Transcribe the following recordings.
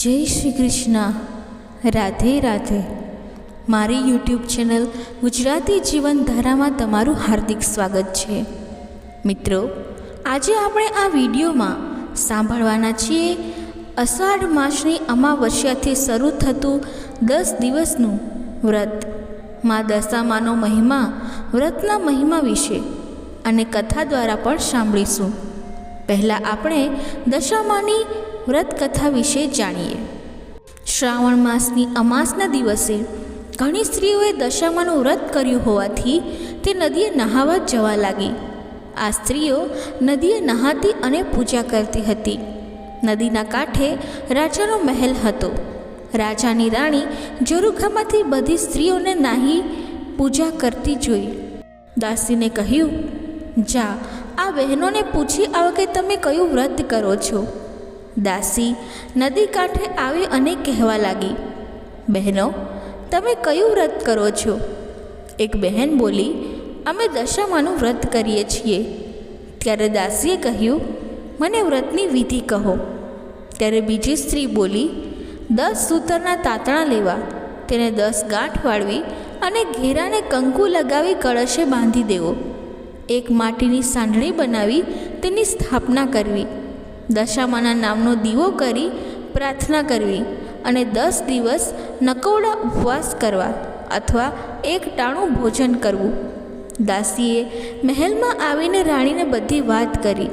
જય શ્રી કૃષ્ણ. રાધે રાધે. મારી YouTube channel Gujarati જીવનધારામાં તમારું હાર્દિક સ્વાગત છે. મિત્રો, આજે આપણે આ વિડીયોમાં સાંભળવાના છીએ અષાઢ માસની અમાવસ્યાથી શરૂ થતું દસ દિવસનું વ્રત. મા દશામાનો મહિમા વ્રતના મહિમા વિશે અને કથા દ્વારા પણ સાંભળીશું. પહેલાં આપણે દશામાની વ્રત કથા વિશે જાણીએ. શ્રાવણ માસની અમાસના દિવસે ઘણી સ્ત્રીઓએ દશામાનું વ્રત કર્યું હોવાથી તે નદીએ નહાવા જવા લાગી. આ સ્ત્રીઓ નદીએ નહાતી અને પૂજા કરતી હતી. નદીના કાંઠે રાજાનો મહેલ હતો. રાજાની રાણી જોરુખામાંથી બધી સ્ત્રીઓને નાહી પૂજા કરતી જોઈ. દાસીને કહ્યું, જા આ બહેનોને પૂછી આવો કે તમે કયું વ્રત કરો છો. દાસી નદી કાંઠે આવી અને કહેવા લાગી, બહેનો, તમે કયું વ્રત કરો છો? એક બહેન બોલી, અમે દશામાનું વ્રત કરીએ છીએ. ત્યારે દાસીએ કહ્યું, મને વ્રતની વિધિ કહો. ત્યારે બીજી સ્ત્રી બોલી, દસ સૂતરના તાતણા લેવા. તેને દસ ગાંઠ વાળવી અને ઘેરાને કંકુ લગાવી કળશે બાંધી દેવો. એક માટીની સાંઢણી બનાવી તેની સ્થાપના કરવી. દશામાના નામનો દીવો કરી પ્રાર્થના કરવી અને દસ દિવસ નકોડા ઉપવાસ કરવા અથવા એક ટાણું ભોજન કરવું. દાસીએ મહેલમાં આવીને રાણીને બધી વાત કરી.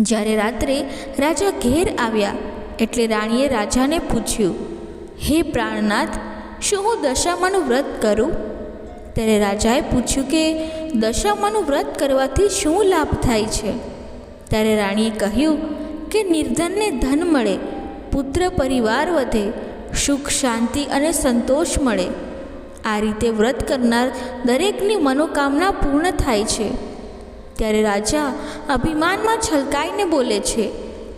જ્યારે રાત્રે રાજા ઘેર આવ્યા એટલે રાણીએ રાજાને પૂછ્યું, હે પ્રાણનાથ, શું હું દશામાનું વ્રત કરું? ત્યારે રાજાએ પૂછ્યું કે, દશામાનું વ્રત કરવાથી શું લાભ થાય છે? ત્યારે રાણીએ કહ્યું કે, નિર્ધનને ધન મળે, પુત્ર પરિવાર વધે, સુખ, શાંતિ અને સંતોષ મળે. આ રીતે વ્રત કરનાર દરેકની મનોકામના પૂર્ણ થાય છે. ત્યારે રાજા અભિમાનમાં છલકાઈને બોલે છે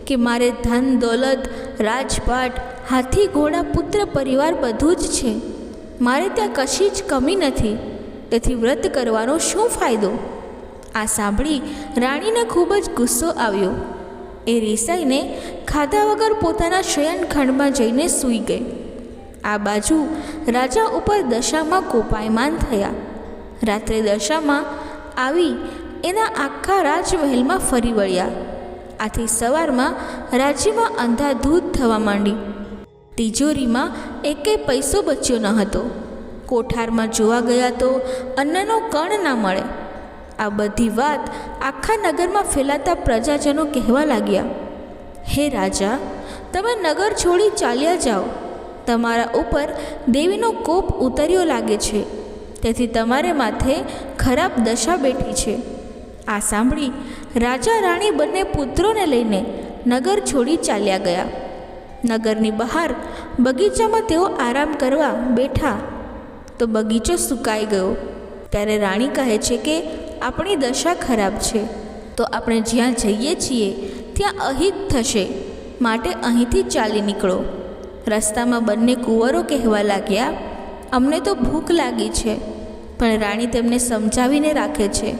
કે, મારે ધન, દોલત, રાજપાટ, હાથી, ઘોડા, પુત્ર, પરિવાર બધું જ છે. મારે ત્યાં કશી જ કમી નથી. તેથી વ્રત કરવાનો શું ફાયદો? આ સાંભળી રાણીને ખૂબ જ ગુસ્સો આવ્યો. એ રીસાઈને ખાધા વગર પોતાના શયનખંડમાં જઈને સૂઈ ગઈ. આ બાજુ રાજા ઉપર દશામાં કોપાયમાન થયા. રાત્રે દશામાં આવી એના આખા રાજમહેલમાં ફરી વળ્યા. આથી સવારમાં રાજ્યમાં અંધાધૂધ થવા માંડી. તિજોરીમાં એકે પૈસો બચ્યો ન હતો. કોઠારમાં જોવા ગયા તો અન્નનો કણ ના મળે. આ બધી વાત આખા નગરમાં ફેલાતા પ્રજાજનો કહેવા લાગ્યા. હે રાજા, તમે નગર છોડી ચાલ્યા જાઓ. તમારા ઉપર દેવીનો કોપ ઉતર્યો લાગે છે. તેથી તમારે માથે ખરાબ દશા બેઠી છે. આ સાંભળી રાજા રાણી બંને પુત્રોને લઈને નગર છોડી ચાલ્યા ગયા. નગરની બહાર બગીચામાં તેઓ આરામ કરવા બેઠા. તો બગીચો સુકાઈ ગયો. ત્યારે રાણી કહે છે કે, આપણી દશા ખરાબ છે. તો આપણે જ્યાં જઈએ છીએ, ત્યાં અહિત થશે. માટે અહીંથી ચાલી નીકળો. રસ્તામાં બંને કુંવરો કહેવા લાગ્યા, અમને તો ભૂખ લાગી છે. પણ રાણી તેમને સમજાવીને રાખે છે,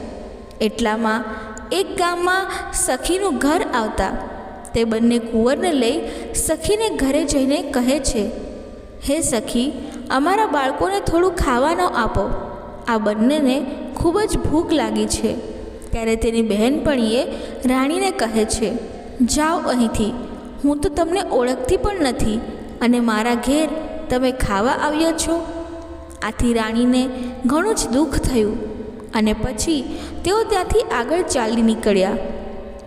એટલામાં એક ગામમાં સખીનું ઘર આવતા. તે બંને કુંવરને લઈ સખીને ઘરે જઈને કહે છે, હે સખી, અમારા બાળકોને થોડું ખાવાનું આપો. આ બંનેને ખૂબ જ ભૂખ લાગી છે. ત્યારે તેની બહેનપણીએ રાણીને કહે છે, જાઓ અહીંથી. હું તો તમને ઓળખતી પણ નથી અને મારા ઘેર તમે ખાવા આવ્યા છો. આથી રાણીને ઘણું જ દુઃખ થયું અને પછી તેઓ ત્યાંથી આગળ ચાલી નીકળ્યા.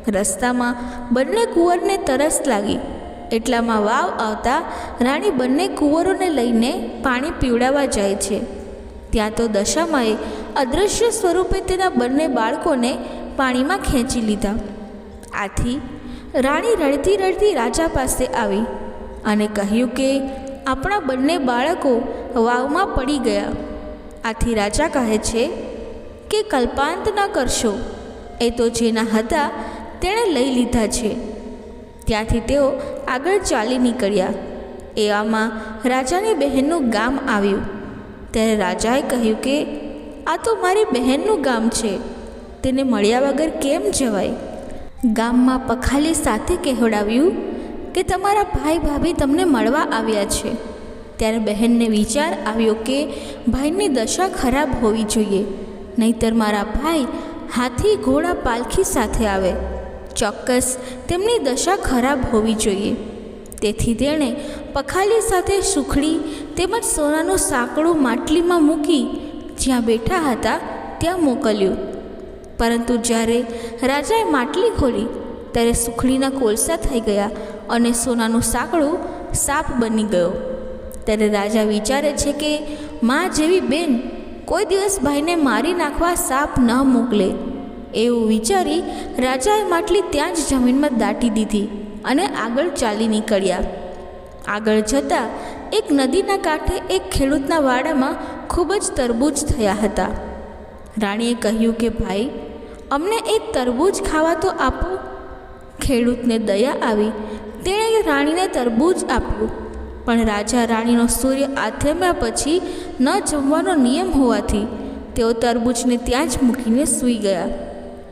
રસ્તામાં બંને કુંવરને તરસ લાગી. એટલામાં વાવ આવતા રાણી બંને કુંવરોને લઈને પાણી પીવડાવવા જાય છે. ત્યાં તો દશામાએ અદૃશ્ય સ્વરૂપે તેના બંને બાળકોને પાણીમાં ખેંચી લીધા. આથી રાણી રડતી રડતી રાજા પાસે આવી અને કહ્યું કે આપણા બંને બાળકો વાવમાં પડી ગયા. આથી રાજા કહે છે કે કલ્પાંત ન કરશો. એ તો જેના હતા તેણે લઈ લીધા છે. ત્યાંથી તેઓ આગળ ચાલી નીકળ્યા. એવામાં રાજાની બહેનનું ગામ આવ્યું. ત્યારે રાજાએ કહ્યું કે, આ તો મારી બહેનનું ગામ છે. તેને મળ્યા વગર કેમ જવાય? ગામમાં પખાલી સાથે કહેવડાવ્યું કે તમારા ભાઈ ભાભી તમને મળવા આવ્યા છે. ત્યારે બહેનને વિચાર આવ્યો કે, ભાઈની દશા ખરાબ હોવી જોઈએ. નહીતર મારા ભાઈ હાથી ઘોડા પાલખી સાથે આવે. ચોક્કસ તેમની દશા ખરાબ હોવી જોઈએ. તેથી તેણે પખાલી સાથે સુખડી તેમજ સોનાનું સાંકડું માટલીમાં મૂકી જ્યાં બેઠા હતા ત્યાં મોકલ્યું. પરંતુ જ્યારે રાજાએ માટલી ખોલી, ત્યારે સુખડીના કોલસા થઈ ગયા અને સોનાનું સાંકડું સાપ બની ગયો. ત્યારે રાજા વિચારે છે કે, મા જેવી બેન કોઈ દિવસ ભાઈને મારી નાખવા સાપ ન મોકલે. એવું વિચારી રાજાએ માટલી ત્યાં જ જમીનમાં દાટી દીધી અને આગળ ચાલી નીકળ્યા. આગળ જતાં એક નદીના કાંઠે એક ખેડૂતના વાડામાં ખૂબ જ તરબૂચ થયા હતા. રાણીએ કહ્યું કે, ભાઈ, અમને એક તરબૂચ ખાવા તો આપો. ખેડૂતને દયા આવી. તેણે રાણીને તરબૂચ આપ્યું. પણ રાજા રાણીનો સૂર્ય આથમ્યા પછી ન જમવાનો નિયમ હોવાથી તેઓ તરબૂચને ત્યાં જ મૂકીને સૂઈ ગયા.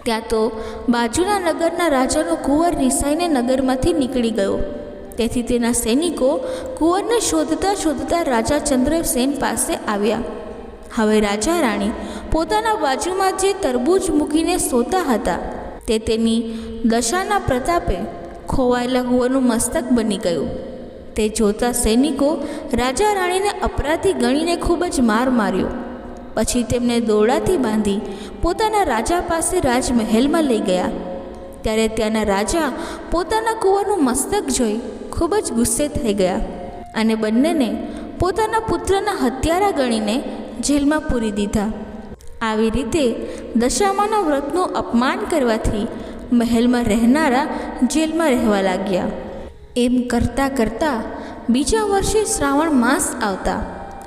ત્યાં તો બાજુના નગરના રાજાનો કુંવર રિસાઈને નગરમાંથી નીકળી ગયો. તેથી તેના સૈનિકો કુંવરને શોધતા શોધતા રાજા ચંદ્રસેન પાસે આવ્યા. હવે રાજા રાણી પોતાના બાજુમાં જે તરબૂચ મૂકીને સોતા હતા, તે તેની દશાના પ્રતાપે ખોવાયેલા કુંવરનું મસ્તક બની ગયું. તે જોતા સૈનિકો રાજા રાણીને અપરાધી ગણીને ખૂબ જ માર માર્યો. પછી તેમને દોરડાથી બાંધી પોતાના રાજા પાસે રાજમહેલમાં લઈ ગયા. ત્યારે ત્યાંના રાજા પોતાના કૂવાનું મસ્તક જોઈ ખૂબ જ ગુસ્સે થઈ ગયા અને બંનેને પોતાના પુત્રના હત્યારા ગણીને જેલમાં પૂરી દીધા. આવી રીતે દશામાના વ્રતનું અપમાન કરવાથી મહેલમાં રહેનારા જેલમાં રહેવા લાગ્યા. એમ કરતાં કરતાં બીજા વર્ષે શ્રાવણ માસ આવતા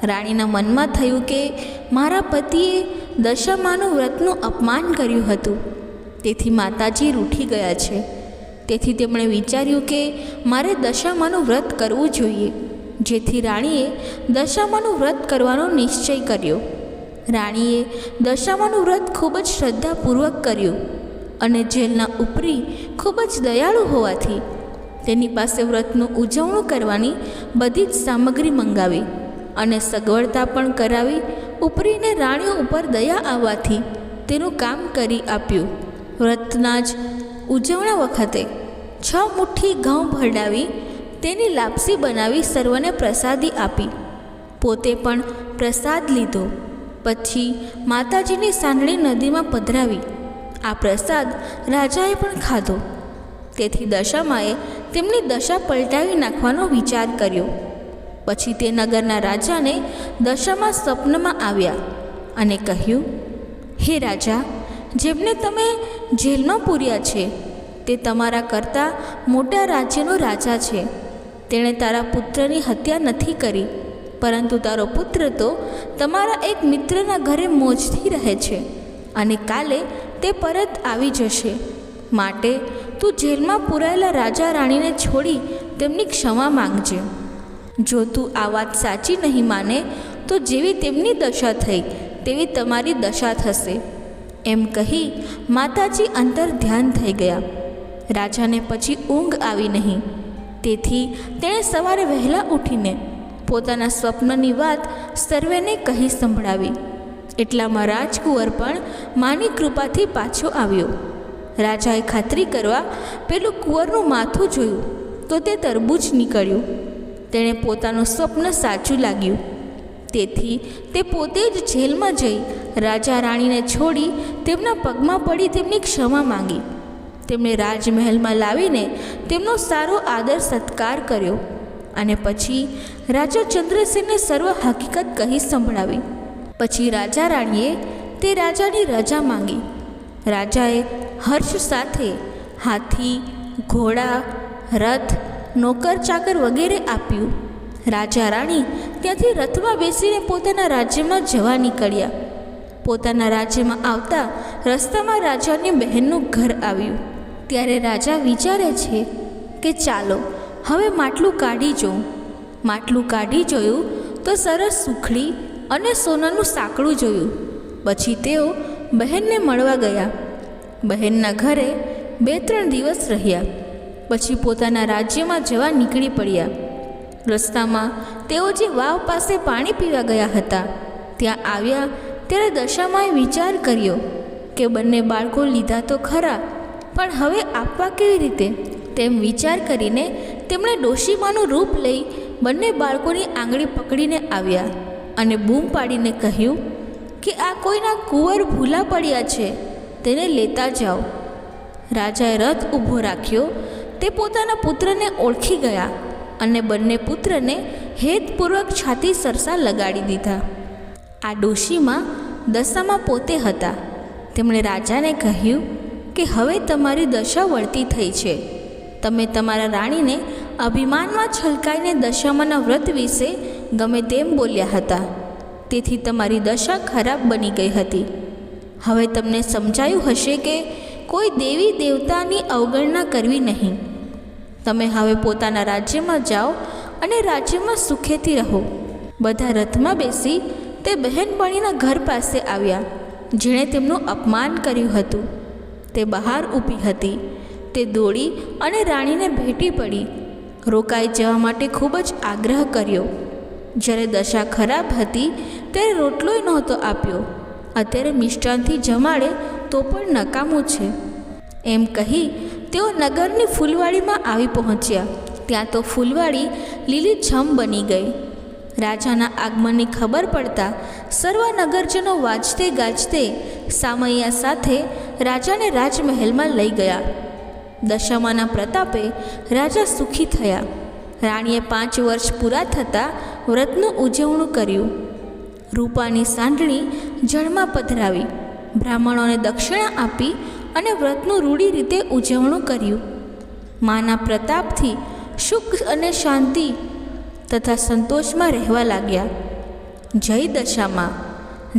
રાણીના મનમાં થયું કે મારા પતિએ દશામાનું વ્રતનું અપમાન કર્યું હતું. તેથી માતાજી રૂઠી ગયા છે. તેથી તેમણે વિચાર્યું કે મારે દશામાનું વ્રત કરવું જોઈએ. જેથી રાણીએ દશામાનું વ્રત કરવાનો નિશ્ચય કર્યો. રાણીએ દશામાનું વ્રત ખૂબ જ શ્રદ્ધાપૂર્વક કર્યું અને જેલના ઉપરી ખૂબ જ દયાળુ હોવાથી તેની પાસે વ્રતનું ઉજવણું કરવાની બધી જ સામગ્રી મંગાવી. અને સગવડતા પણ કરાવી ઉપરીને રાણીઓ ઉપર દયા આવવાથી તેનું કામ કરી આપ્યું. વ્રતના જ ઉજવણા વખતે છ મુઠ્ઠી ઘઉં ભરડાવી તેની લાપસી બનાવી સર્વને પ્રસાદી આપી. પોતે પણ પ્રસાદ લીધો. પછી માતાજીની સાંડળી નદીમાં પધરાવી. આ પ્રસાદ રાજાએ પણ ખાધો. તેથી દશામાએ તેમની દશા પલટાવી નાખવાનો વિચાર કર્યો. પછી તે નગરના રાજાને દશામાં સ્વપ્નમાં આવ્યા અને કહ્યું, હે રાજા, જેમને તમે જેલમાં પૂર્યા છે, તે તમારા કરતાં મોટા રાજ્યનો રાજા છે. તેણે તારા પુત્રની હત્યા નથી કરી, પરંતુ તારો પુત્ર તો તમારા એક મિત્રના ઘરે મોજથી રહે છે અને કાલે તે પરત આવી જશે. માટે તું જેલમાં પૂરાયેલા રાજા રાણીને છોડી તેમની ક્ષમા માંગજે. જો તું આ વાત સાચી નહીં માને, તો જેવી તેમની દશા થઈ, તેવી તમારી દશા થશે. એમ કહી માતાજી અંતર ધ્યાન થઈ ગયા. રાજાને પછી ઊંઘ આવી નહીં. તેથી તેણે સવારે વહેલા ઉઠીને પોતાના સ્વપ્નની વાત સર્વેને કહી સંભળાવી. એટલામાં રાજકુંવર પણ માની કૃપાથી પાછો આવ્યો. રાજાએ ખાતરી કરવા પેલું કુંવરનું માથું જોયું, તો તે તરબૂચ નીકળ્યું. તેણે પોતાનું સ્વપ્ન સાચું લાગ્યું. તેથી તે પોતે જ જેલમાં જઈ રાજા રાણીને છોડી તેમના પગમાં પડી તેમની ક્ષમા માંગી. તેમણે રાજમહેલમાં લાવીને તેમનો સારો આદર સત્કાર કર્યો અને પછી રાજા ચંદ્રસેનને સર્વ હકીકત કહી સંભળાવી. પછી રાજા રાણીએ તે રાજાની રજા માંગી. રાજાએ હર્ષ સાથે હાથી, ઘોડા, રથ નોકર, ચાકર વગેરે આપ્યું. રાજા રાણી ત્યાંથી રથમાં બેસીને પોતાના રાજ્યમાં જવા નીકળ્યા. પોતાના રાજ્યમાં આવતા રસ્તામાં રાજાની બહેનનું ઘર આવ્યું. ત્યારે રાજા વિચારે છે કે ચાલો, હવે માટલું કાઢી જોઉં. માટલું કાઢી જોયું તો સરસ સુખડી અને સોનાનું સાંકળું જોયું. પછી તેઓ બહેનને મળવા ગયા. બહેનના ઘરે બે ત્રણ દિવસ રહ્યા. પછી પોતાના રાજ્યમાં જવા નીકળી પડ્યા. રસ્તામાં તેઓ જે વાવ પાસે પાણી પીવા ગયા હતા, ત્યાં આવ્યા ત્યારે દશામાએ વિચાર કર્યો કે બંને બાળકો લીધા તો ખરા, પણ હવે આપવા કેવી રીતે? તેમ વિચાર કરીને તેમણે ડોશીમાનું રૂપ લઈ બંને બાળકોની આંગળી પકડીને આવ્યા અને બૂમ પાડીને કહ્યું કે આ કોઈના કુંવર ભૂલા પડ્યા છે, તેને લેતા જાઓ. રાજાએ રથ ઊભો રાખ્યો તે પોતાના પુત્રને ઓળખી ગયા અને બંને પુત્રને હેતપૂર્વક છાતી સરસા લગાડી દીધા. આ ડોશીમાં દશામાં પોતે હતા. તેમણે રાજાને કહ્યું કે હવે તમારી દશા વળતી થઈ છે. તમે તમારા રાણીને અભિમાનમાં છલકાઈને દશામાના વ્રત વિશે ગમે તેમ બોલ્યા હતા. તેથી તમારી દશા ખરાબ બની ગઈ હતી. હવે તમને સમજાયું હશે કે કોઈ દેવી દેવતાની અવગણના કરવી નહીં. તમે હવે પોતાના રાજ્યમાં જાઓ અને રાજ્યમાં સુખેથી રહો. બધા રથમાં બેસી તે બહેનપણીના ઘર પાસે આવ્યા, જેણે તેમનું અપમાન કર્યું હતું. તે બહાર ઊભી હતી, તે દોડી અને રાણીને ભેટી પડી. રોકાઈ જવા માટે ખૂબ જ આગ્રહ કર્યો. જ્યારે દશા ખરાબ હતી, ત્યારે રોટલોય નહોતો આપ્યો. અત્યારે મિષ્ટાનથી જમાડે તો પણ નકામું છે. એમ કહી તેઓ નગરની ફૂલવાડીમાં આવી પહોંચ્યા. ત્યાં તો ફૂલવાડી લીલીછમ બની ગઈ. રાજાના આગમનની ખબર પડતા સર્વ નગરજનો વાજતે ગાજતે સામૈયા સાથે રાજાને રાજમહેલમાં લઈ ગયા. દશામાના પ્રતાપે રાજા સુખી થયા. રાણીએ પાંચ વર્ષ પૂરા થતાં વ્રતનું ઉજવણું કર્યું. રૂપાની સાંડણી જળમાં પધરાવી. બ્રાહ્મણોને દક્ષિણા આપી અને વ્રતનું રૂઢી રીતે ઉજવણું કર્યું. માના પ્રતાપથી સુખ અને શાંતિ તથા સંતોષમાં રહેવા લાગ્યા. જય દશામાં,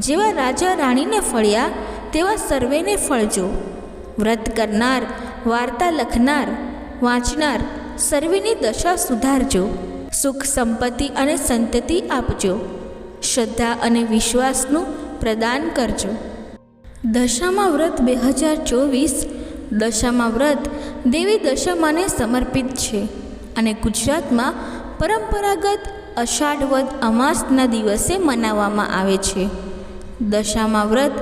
જેવા રાજા રાણીને ફળ્યા, તેવા સર્વેને ફળજો. વ્રત કરનાર, વાર્તા લખનાર, વાંચનાર સર્વેની દશા સુધારજો. સુખ સંપત્તિ અને સંતતિ આપજો. શ્રદ્ધા અને વિશ્વાસનું પ્રદાન કરજો. દશામાં વ્રત બે હજાર ચોવીસ. દશામાં વ્રત દેવી દશામાને સમર્પિત છે અને ગુજરાતમાં પરંપરાગત અષાઢ વદ અમાસના દિવસે મનાવવામાં આવે છે. દશામાં વ્રત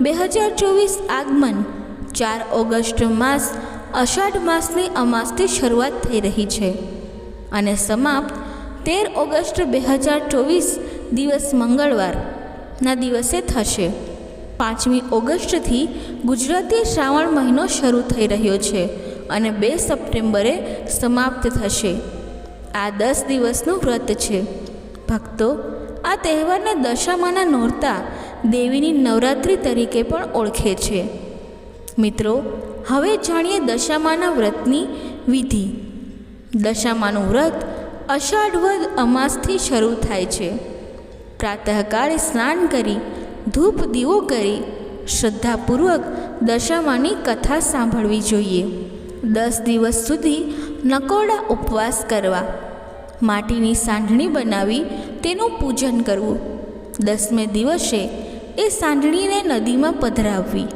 બે હજાર ચોવીસ આગમન, ચાર ઓગસ્ટ માસ, અષાઢ માસની અમાસથી શરૂઆત થઈ રહી છે અને સમાપ્ત તેર ઓગસ્ટ બે હજાર ચોવીસ દિવસ મંગળવારના દિવસે થશે. પાંચમી ઓગસ્ટથી ગુજરાતી શ્રાવણ મહિનો શરૂ થઈ રહ્યો છે અને બે સપ્ટેમ્બરે સમાપ્ત થશે. આ દસ દિવસનું વ્રત છે. ભક્તો, આ તહેવારને દશામાના નોરતા દેવીની નવરાત્રિ તરીકે પણ ઓળખે છે. મિત્રો, હવે જાણીએ દશામાના વ્રતની વિધિ. દશામાનું વ્રત અષાઢ વદ અમાસથી શરૂ થાય છે. પ્રાતઃકાળે સ્નાન કરી ધૂપ દીવો કરી શ્રદ્ધાપૂર્વક દશામાની કથા સાંભળવી જોઈએ. દસ દિવસ સુધી નકોડા ઉપવાસ કરવા, માટીની સાંઢણી બનાવી તેનું પૂજન કરવું. દસમે દિવસે એ સાંઢણીને નદીમાં પધરાવવી.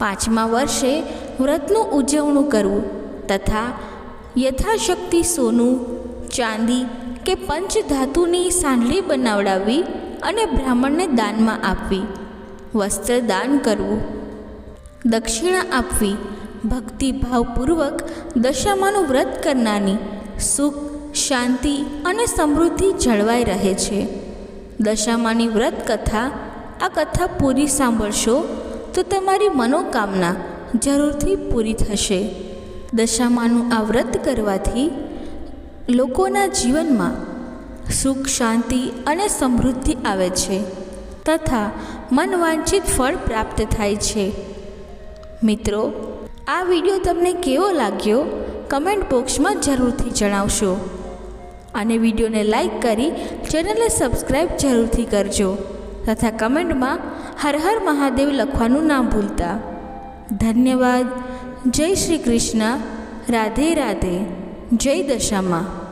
પાંચમા વર્ષે વ્રતનું ઉજવણું કરવું તથા યથાશક્તિ સોનું, ચાંદી કે પંચધાતુની સાંઢળી બનાવડાવવી અને બ્રાહ્મણને દાનમાં આપવી, વસ્ત્ર દાન કરવું, દક્ષિણા આપવી, ભક્તિભાવપૂર્વક દશામાનું વ્રત કરનારની સુખ, શાંતિ અને સમૃદ્ધિ જળવાઈ રહે છે. દશામાની વ્રત કથા, આ કથા પૂરી સાંભળશો તો તમારી મનોકામના જરૂરથી પૂરી થશે. દશામાનું આ વ્રત કરવાથી લોકોના જીવનમાં સુખ, શાંતિ અને સમૃદ્ધિ આવે છે તથા મનવાંછિત ફળ પ્રાપ્ત થાય છે. મિત્રો, આ વીડિયો તમને કેવો લાગ્યો? કમેન્ટ બોક્સમાં જરૂરથી જણાવશો. અને વિડીયોને લાઈક કરી ચેનલને સબસ્ક્રાઈબ જરૂરથી કરજો તથા કમેન્ટમાં હર હર મહાદેવ લખવાનું ના ભૂલતા. ધન્યવાદ. જય શ્રી કૃષ્ણ. રાધે રાધે. જય દશામાં.